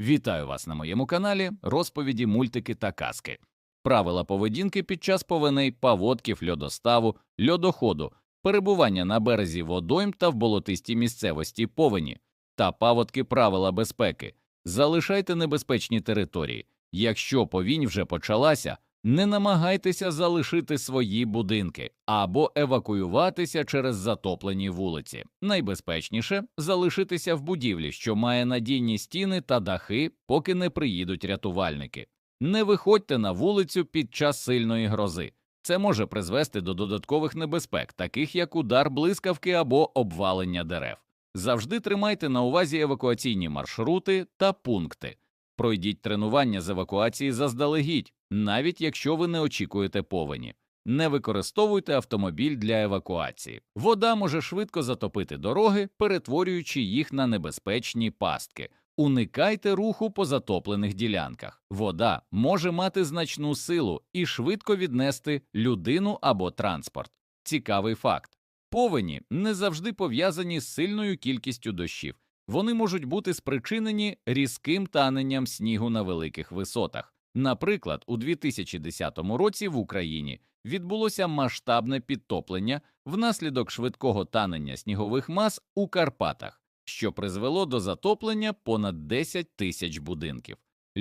Вітаю вас на моєму каналі розповіді, мультики та казки. Правила поведінки під час повеней, паводків, льодоставу, льодоходу, перебування на березі водойм та в болотистій місцевості повені та паводки правила безпеки. Залишайте небезпечні території. Якщо повінь вже почалася, не намагайтеся залишити свої будинки або евакуюватися через затоплені вулиці. Найбезпечніше залишитися в будівлі, що має надійні стіни та дахи, поки не приїдуть рятувальники. Не виходьте на вулицю під час сильної грози. Це може призвести до додаткових небезпек, таких як удар блискавки або обвалення дерев. Завжди тримайте на увазі евакуаційні маршрути та пункти. Пройдіть тренування з евакуації заздалегідь, навіть якщо ви не очікуєте повені. Не використовуйте автомобіль для евакуації. Вода може швидко затопити дороги, перетворюючи їх на небезпечні пастки. Уникайте руху по затоплених ділянках. Вода може мати значну силу і швидко віднести людину або транспорт. Цікавий факт. Повені не завжди пов'язані з сильною кількістю дощів. Вони можуть бути спричинені різким таненням снігу на великих висотах. Наприклад, у 2010 році в Україні відбулося масштабне підтоплення внаслідок швидкого танення снігових мас у Карпатах, що призвело до затоплення понад 10 тисяч будинків.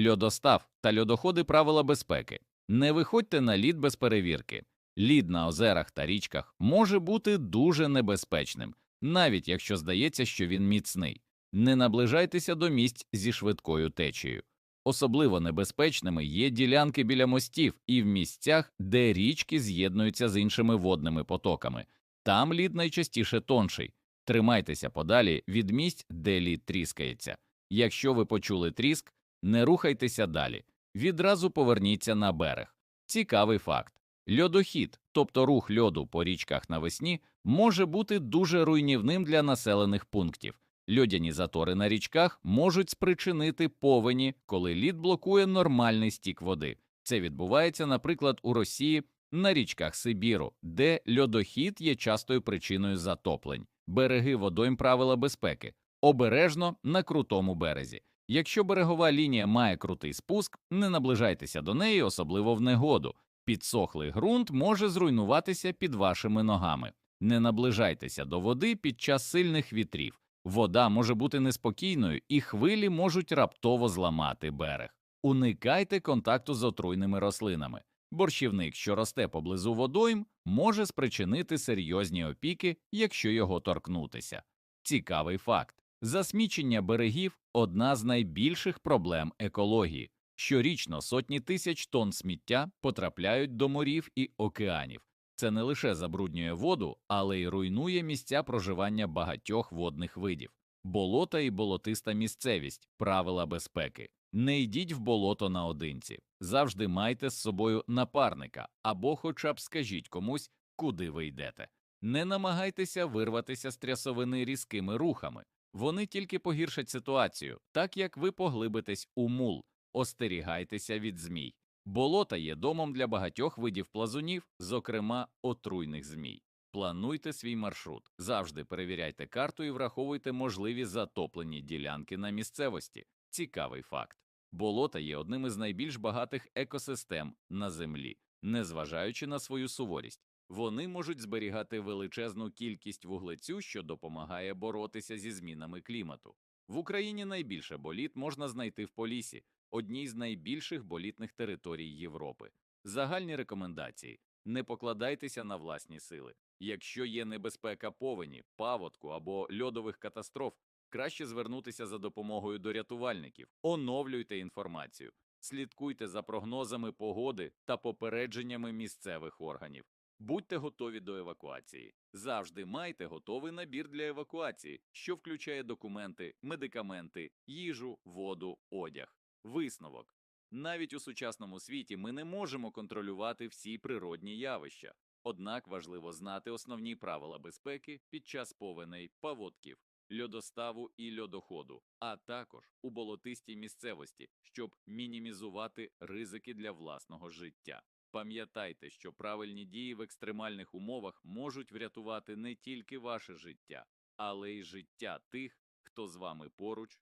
Льодостав та льодоходи правила безпеки. Не виходьте на лід без перевірки. Лід на озерах та річках може бути дуже небезпечним, навіть якщо здається, що він міцний. Не наближайтеся до місць зі швидкою течією. Особливо небезпечними є ділянки біля мостів і в місцях, де річки з'єднуються з іншими водними потоками. Там лід найчастіше тонший. Тримайтеся подалі від місць, де лід тріскається. Якщо ви почули тріск, не рухайтеся далі. Відразу поверніться на берег. Цікавий факт. Льодохід, тобто рух льоду по річках навесні, може бути дуже руйнівним для населених пунктів. Льодяні затори на річках можуть спричинити повені, коли лід блокує нормальний стік води. Це відбувається, наприклад, у Росії на річках Сибіру, де льодохід є частою причиною затоплень. Береги водойм правила безпеки. Обережно на крутому березі. Якщо берегова лінія має крутий спуск, не наближайтеся до неї, особливо в негоду. Підсохлий ґрунт може зруйнуватися під вашими ногами. Не наближайтеся до води під час сильних вітрів. Вода може бути неспокійною, і хвилі можуть раптово зламати берег. Уникайте контакту з отруйними рослинами. Борщівник, що росте поблизу водойм, може спричинити серйозні опіки, якщо його торкнутися. Цікавий факт: засмічення берегів одна з найбільших проблем екології. Щорічно сотні тисяч тонн сміття потрапляють до морів і океанів. Це не лише забруднює воду, але й руйнує місця проживання багатьох водних видів. Болота і болотиста місцевість, правила безпеки. Не йдіть в болото наодинці. Завжди майте з собою напарника або хоча б скажіть комусь, куди ви йдете. Не намагайтеся вирватися з трясовини різкими рухами. Вони тільки погіршать ситуацію, так як ви поглибитесь у мул. Остерігайтеся від змій. Болота є домом для багатьох видів плазунів, зокрема отруйних змій. Плануйте свій маршрут, завжди перевіряйте карту і враховуйте можливі затоплені ділянки на місцевості. Цікавий факт. Болота є одним із найбільш багатих екосистем на землі, незважаючи на свою суворість. Вони можуть зберігати величезну кількість вуглецю, що допомагає боротися зі змінами клімату. В Україні найбільше боліт можна знайти в Полісі, одній з найбільших болітних територій Європи. Загальні рекомендації: не покладайтеся на власні сили. Якщо є небезпека повені, паводку або льодових катастроф, краще звернутися за допомогою до рятувальників, оновлюйте інформацію, слідкуйте за прогнозами погоди та попередженнями місцевих органів. Будьте готові до евакуації. Завжди майте готовий набір для евакуації, що включає документи, медикаменти, їжу, воду, одяг. Висновок навіть у сучасному світі ми не можемо контролювати всі природні явища, однак важливо знати основні правила безпеки під час повеней, паводків, льодоставу і льодоходу, а також у болотистій місцевості, щоб мінімізувати ризики для власного життя. Пам'ятайте, що правильні дії в екстремальних умовах можуть врятувати не тільки ваше життя, але й життя тих, хто з вами поруч